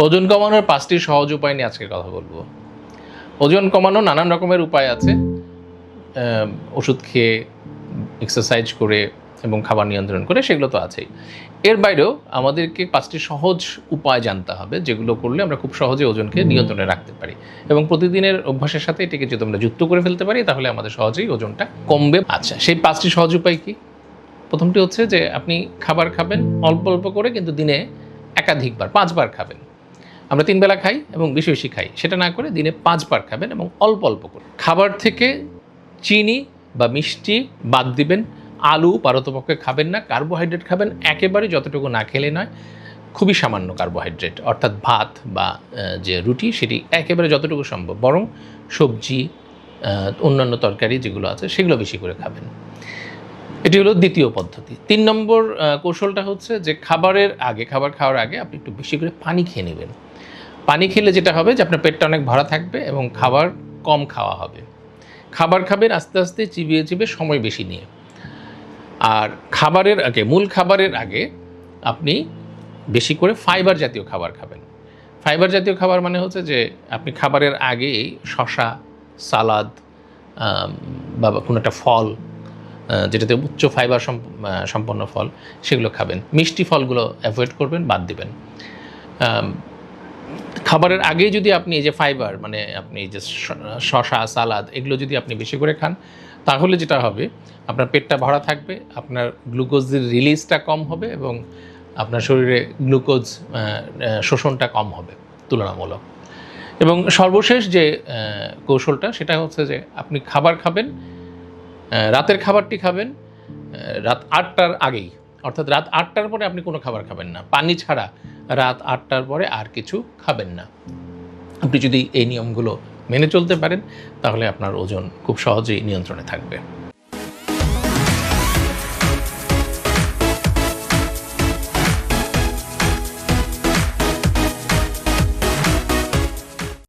ওজন কমানোর পাঁচটি সহজ উপায় নিয়ে আজকে কথা বলব। ওজন কমানোর নানান রকমের উপায় আছে। ওষুধ খেয়ে এক্সারসাইজ করে এবং খাবার নিয়ন্ত্রণ করে সেগুলো তো আছেই। এর বাইরেও আমাদেরকে পাঁচটি সহজ উপায় জানতে হবে, যেগুলো করলে আমরা খুব সহজে ওজনকে নিয়ন্ত্রণে রাখতে পারি। এবং প্রতিদিনের অভ্যাসের সাথে এটিকে যদি আমরা যুক্ত করে ফেলতে পারি, তাহলে আমাদের সহজেই ওজনটা কমবে। আচ্ছা সেই পাঁচটি সহজ উপায় কি? প্রথমটি হচ্ছে যে, আপনি খাবার খাবেন, অল্প অল্প করে, কিন্তু দিনে একাধিকবার, পাঁচবার খাবেন। আমরা তিন বেলা খাই এবং বেশি বেশি খাই। সেটা না করে দিনে পাঁচবার খাবেন এবং অল্প অল্প করে। খাবার থেকে চিনি বা মিষ্টি বাদ দিবেন। আলু পারতপক্ষে খাবেন না কার্বোহাইড্রেট খাবেন। একেবারে যতটুকু না খেলে নয়, খুবই সামান্য কার্বোহাইড্রেট অর্থাৎ ভাত বা যে রুটি সেটি একেবারে যতটুকু সম্ভব। বরং সবজি অন্যান্য তরকারি যেগুলো আছে সেগুলো বেশি করে খাবেন। এটি হলো দ্বিতীয় পদ্ধতি। তিন নম্বর কৌশলটা হচ্ছে যে খাবারের আগে, খাবার খাওয়ার আগে আপনি একটু বেশি করে পানি খেয়ে নেবেন। পানি খেলে যেটা হবে যে আপনার পেটটা অনেক ভরা থাকবে এবং খাবার কম খাওয়া হবে। খাবার খাবেন আস্তে আস্তে চিবিয়ে চিবিয়ে সময় বেশি নিয়ে। আর খাবারের আগে, মূল খাবারের আগে আপনি বেশি করে ফাইবার জাতীয় খাবার খাবেন। ফাইবার জাতীয় খাবার মানে হচ্ছে যে আপনি খাবারের আগেই শশা সালাদ বা কোনো একটা ফল যেটাতে উচ্চ ফাইবার সম্পন্ন ফল, সেগুলো খাবেন। মিষ্টি ফলগুলো অ্যাভয়েড করবেন, বাদ দিবেন। খাবারের আগেই যদি আপনি এই যে ফাইবার মানে আপনি যে শশা সালাদ, এগুলো যদি আপনি বেশি করে খান, তাহলে যেটা হবে, আপনার পেটটা ভরা থাকবে, আপনার গ্লুকোজের রিলিজটা কম হবে এবং আপনার শরীরে গ্লুকোজ শোষণটা কম হবে তুলনামূলক। এবং সর্বশেষ যে কৌশলটা, সেটা হচ্ছে যে আপনি খাবার খাবেন রাতের খাবারটি খাবেন রাত আটটার আগেই। অর্থাৎ রাত আটটার পরে আপনি কোনো খাবার খাবেন না। পানি ছাড়া রাত আটটার পরে আর কিছু খাবেন না। আপনি যদি এই নিয়মগুলো মেনে চলতে পারেন, তাহলে আপনার ওজন খুব সহজেই নিয়ন্ত্রণে থাকবে।